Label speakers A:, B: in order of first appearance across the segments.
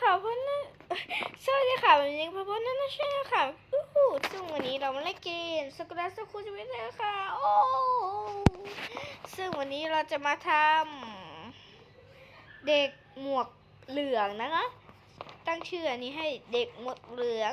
A: ค่ะพ่อนั่สวัสดีค่ะวันนี้พ่อพ่อนั่นนะใช่ไหมค่ะอู้หูซึ่งวันนี้เรามาเล่นเกมสกุลสกุลชีวิตเลยค่ะโอ้ซึ่งวันนี้เราจะมาทำเด็กหมวกเหลืองนะคะ ตั้งชื่ออันนี้ให้เด็กหมวกเหลือง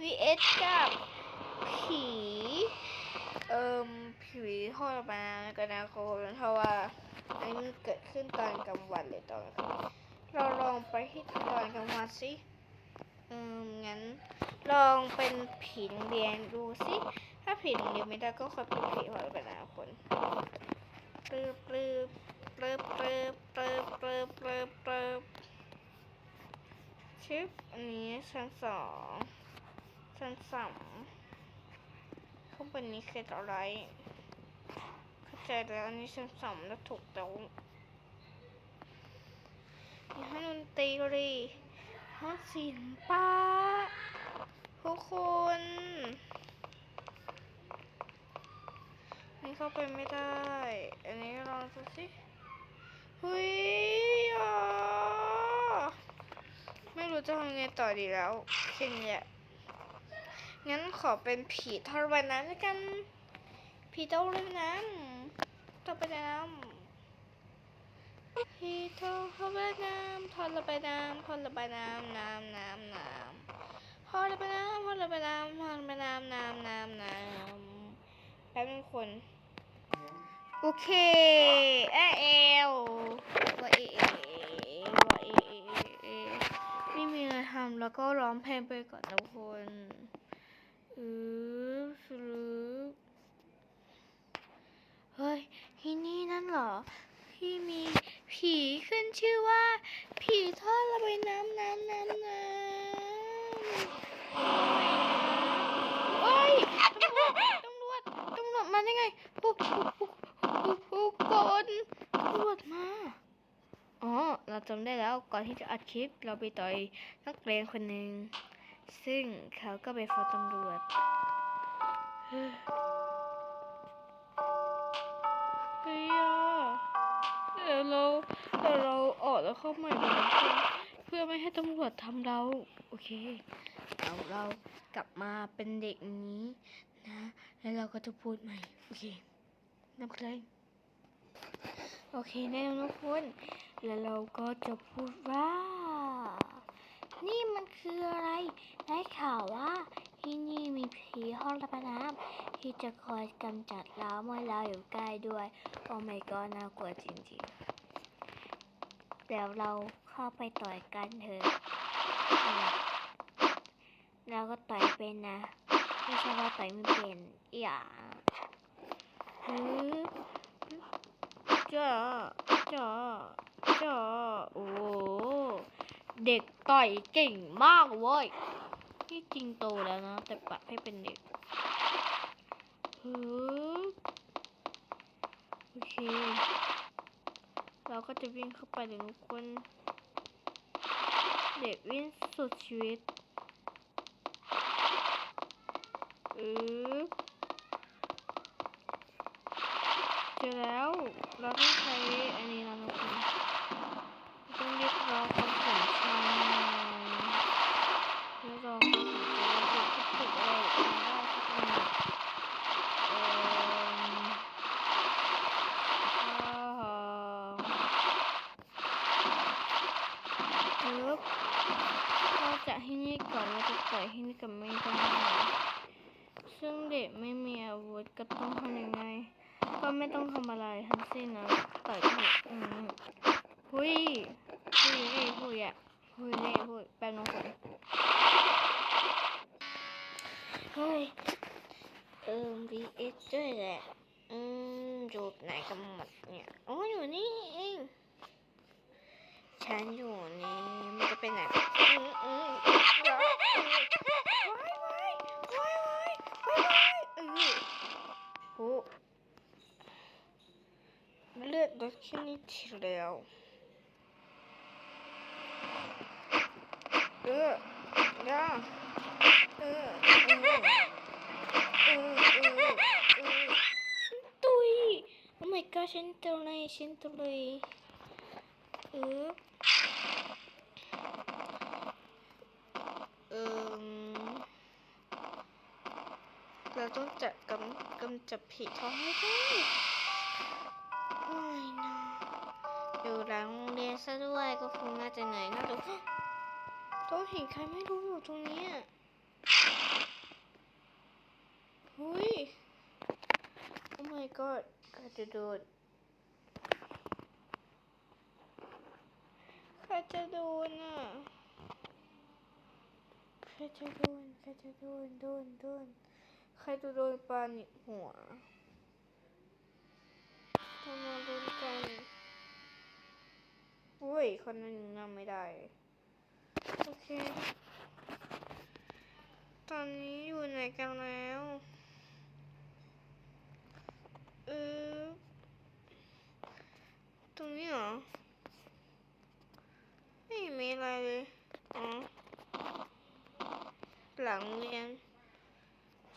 A: vs กับผีเอ่มผีทอดมากันนะคุณเพราะว่าอันนี้มันเกิดขึ้นตอนกลางวันเลยตอนกลางคืน เราลองไปที่ตอนกลางวันสิเอองั้นลองเป็นผีโรงเรียนดูสิถ้าผีโรงเรียนไม่ได้ก็ค่อยเป็นผีหอยกันนะคนปลืบปลืบปลืบปลืบปลืบปลืบปลืบปลืบชิปอันนี้ชั้นสองชั้นสามข้างบนนี้คืออะไรเข้าใจแล้วอันนี้ชั้นสามแล้วถูกแต้อง มีห้องดน ตรีห้องศิลปะทุกคนนี่เข้าไปไม่ได้ อันนี้ลองดูสิเฮ้ยอะไม่รู้จะทำไงต่อดีแล้วแค่นี้แหละงั้นขอเป็นผีทรมานน้ำแล้วกัน ผีเต้าเล่นน้ำต่อไปน้ำ พี่ทอพระบายน้ำทอระบายน้ำทอระบายน้ำน้ำน้ำน้ำทอระบายน้ำทอระบายน้ำทอระบายน้ำน้ำน้ำน้ำแป๊บนึงคนโอเคเอเอลว่าเอเอว่าเอเอเอไม่มีอะไรทำแล้วก็ร้องเพลงไปก่อนนะทุกคนอือสรุปเฮ้ยที่นี่นั่นเหรอที่มี ผีขึ้นชื่อว่า ผีทอดระบายน้ำน้ำน้ำน้ำโอ้ยตำรวจตำรวจตำรวจมาได้ไงปุ๊บปุ๊บปุ๊บปุ๊บปุ๊บก่อนตำรวจมาอ๋อเราจำได้แล้วก่อนที่จะอัดคลิปเราไปต่อยนักเรียนคนหนึ่งซึ่งเขาก็ไปฟ้องตำรวจ ดี๋ยวเราออกแล้วเข้าใหม่เพื่อไม่ให้ตำรวจทำเรา โอเคเอาเรากลับมาเป็นเด็กนี้นะ แล้วเราก็จะพูดใหม่ โอเคนับเลยโอเคแน่นอนทุกคนแล้วเราก็จะพูดว่า นี่มันคืออะไร ได้ข่าวว่าที่นี่มีผีห้องระบายน้ำที่จะคอยกำจัดเราเมื่อเราอยู่ใกล้ด้วย โอ้ my god น่ากลัวจริงๆ เดี๋ยวเราเข้าไปต่อยกันเถอะเราก็ต่อยเป็นนะ ไม่ใช่ว่าต่อยไม่เป็นอย่าฮึจ้าจ้าจ้าโอ้เด็กต่อยเก่งมากเว้ยที่จริงโตแล้วนะ แต่ปรับให้เป็นเด็กฮึโอเค เราก็จะวิ่งเข้าไปเดี๋ยวทุกคน เด็กวิ่งสุดชีวิตอือเจอแล้วเราต้องใช้อันนี้แล้วนะคุณต้องเรียกร้องความสนใจเรียกร้องความสนใจว่าเด็กจะปลุกอะไรออกมาได้สักหน่อยเอิ่มอ่า ปึ๊บเราจะให้นี่ก่อนเราจะต่อยให้นี่กับไม่ได้ซึ่งเด็กไม่มีอาวุธก็ต้องทำยังไง ก็ไม่ต้องทำอะไรทั้งสิ้นนะต่อยถูกอืมหุยหุยเล่หุยอะหุยเล่หุยแป๊บนึงผมเฮ้ยเอิม vs ด้วยแหละอืมอยู่ไหนกันหมดเนี่ยอ๋ออยู่นี่เอง ฉันอยู่นี่มันจะเป็นไหน ที่แล้ว เออเออเออเออฉันตุยโอ้ my god ฉันตุยฉันตุยเออเออเราต้องจับกำกำจับผีท้องให้ได้ ซะด้วยก็คงน่าจะไหนน่าจะต้อห็นใครไม่รู้อยู่ตรงนี้หุยโอ้ my god กระจะโดดครจะโดนอะใครจะโดนใครจะโดนโดนโดนใครจะโดนปลาหนิหัวทำมาโดนกัน ฮ้ย คนนั้นนั่งไม่ได้ โอเค ตอนนี้อยู่ไหนกันแล้วเออตรงนี้เหรอ ไม่มีอะไรเลย อ๋อ หลังเรียน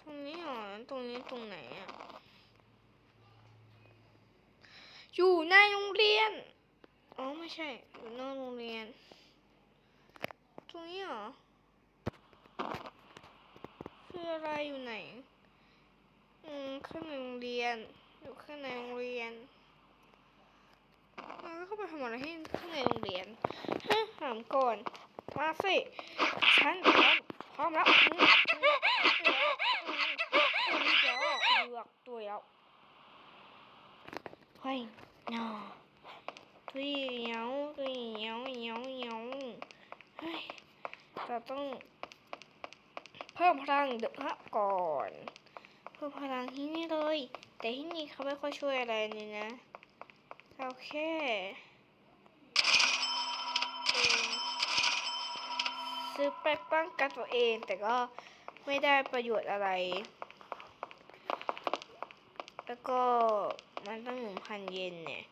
A: ตรงนี้เหรอ ตรงนี้ตรงไหนอะ ใช่อยู่นอกโรงเรียน ตรงนี้เหรอ คืออะไรอยู่ไหน อืมข้างในโรงเรียน อยู่ข้างในโรงเรียนเราก็เข้าไปทำอะไรที่ข้างในโรงเรียนฮะถามก่อน มาสิ ฉันพร้อมพร้อมแล้วเลือกตัวแล้วเฮ้ยนอที่ เดอะพระก่อนเพิ่มพลังที่นี่เลย แต่ที่นี่เขาไม่ค่อยช่วยอะไรเลยนะเอาแค่ซื้อไปป้องกันตัวเองแต่ก็ไม่ได้ประโยชน์อะไร แล้วก็มันต้องหนึ่งพันเยนเนี่ย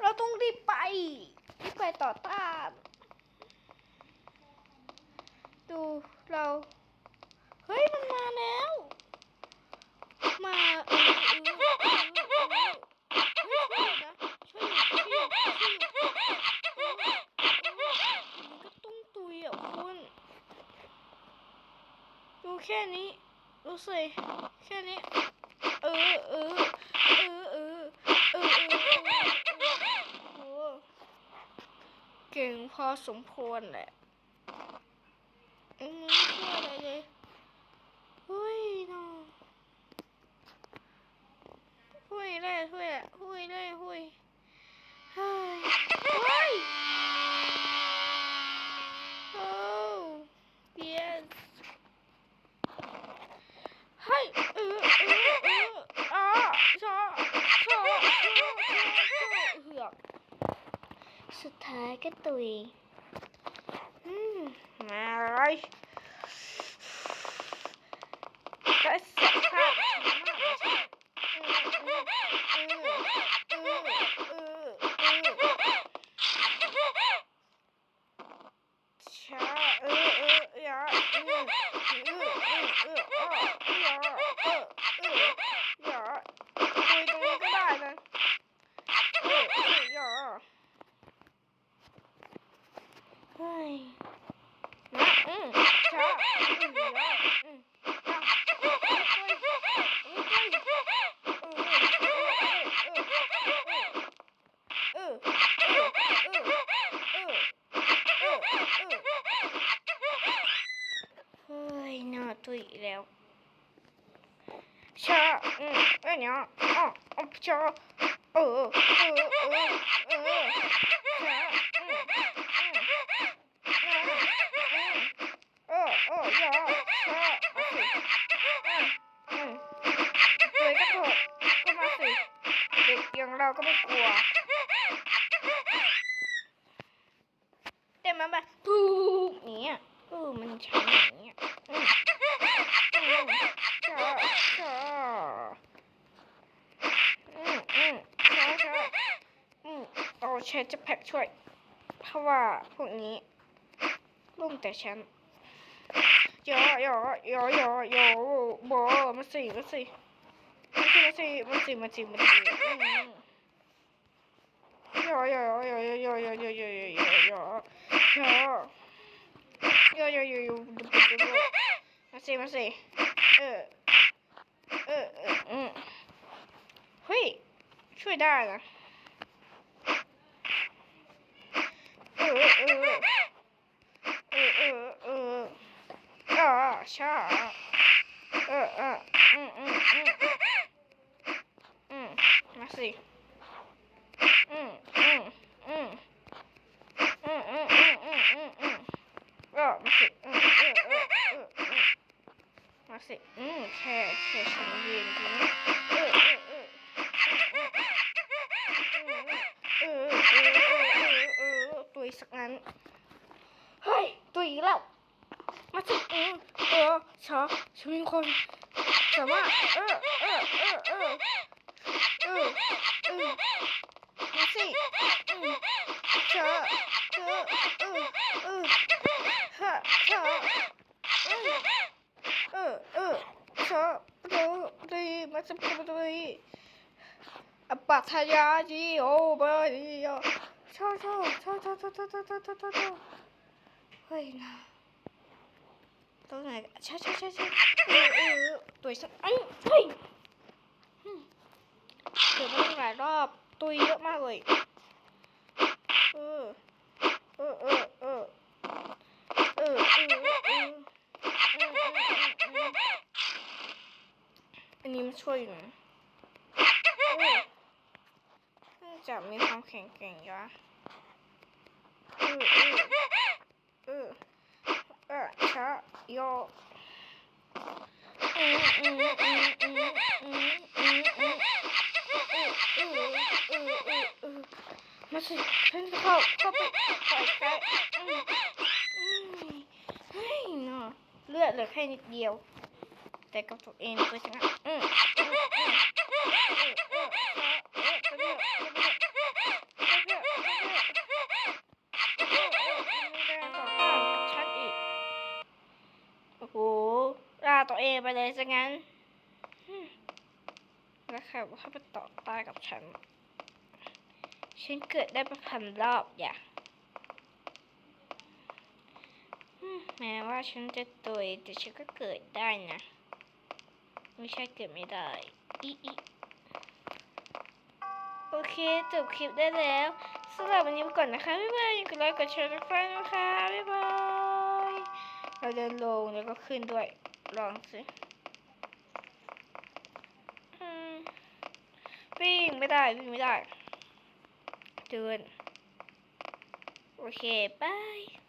A: เราต้องรีบไปรีบไปต่อต้าน ดูเรา เฮ้ย มันมาแล้ว มาดูแค่นี้รู้สิแค่นี้ เออเออเออเออเออเออเก่งพอสมควรแหละ เองอะไรเลยหุ้ยน้องหุ้ยเลยหุยหุยเลยหุยเฮ้ยเฮ้ย oh yes เฮ้ยเออเออเอออ๋อชอชอชอชอเหือกสุดท้ายก็ตุย Ay. Kaç Ya. Ya. Ya. อ๋อเออเออเออเออชาอืมอืมอืมอืมเออเอออย่าชาเอาสิอืมอืมเลยก็เถอะก็มาสิเด็กอย่างเราก็ไม่กลัว แต่มันแบบปุ๊บอย่างเนี้ยเออมันใช้อย่างเงี้ยอืมอืมชาชาอืมอืมชาชาอืมเอาใช้ จะแพ็กช่วย เพราะว่าพวกนี้รุ่มแต่ฉันยอยอยอยอยอบอมาสิมาสิมาสิมาสิมาสิมาสิมาสิอืมยอยอยอยอยอยอยอยอยอยอยอยโยโยโยโยดูดูดูดูมาสิมาสิเออเออเออเฮ้ยช่วยได้นะ มาสิมาสิอืมแค่แค่ฉันยืนตรงนี้เออเออเออเออเออเออ อตุยสักนั้น เฮ้ยตุยอีกแล้ว มาสิอืมเออชอฉันเป็นคนสามารถเออเออเออเออเออเออมาสิอืมเธอเธอเออเออฮะเธอเออเออเออเธอปดูดีมาสับปะดูดีอปัทยาจีโอบาดีโอ ชอชอชอชอชอชอชอชอชอชอชอเฮ้ยนะตรงไหนชอชอชอชอเออเออตัวสักไอ้เฮ้ยเกิดมาหลายรอบตัวเยอะมากเลยเออเออเออเออเออเอออันนี้มันช่วยอยู่นะเออน่าจะมีความแข็งแกร่งอยู่อะ เออเออชะโยมาสิฉันจะเข้าเข้าไปปล่อยใจเฮ้ยเนาะเลือดเหลือแค่นิดเดียว แต่กับตัวเองก็ชนะอืม ไปเลยซะงั้นแล้วใครว่าเขาไปต่อต้านกับฉัน ฉันเกิดได้ป็นพันรอบอย่าอืมแม้ว่าฉันจะตุยแต่ฉันก็เกิดได้นะ ไม่ใช่เกิดไม่ได้อีอีโอเคจบคลิปได้แล้วสำหรับวันนี้ไปก่อนนะคะ บ๊ายบายอย่าลืมกดไลค์กดแชร์กดฟังนะคะ บ๊ายบาย เราเดินลงแล้วก็ขึ้นด้วย ลองสิวิ่งไม่ได้วิ่งไม่ได้เดินโอเคบาย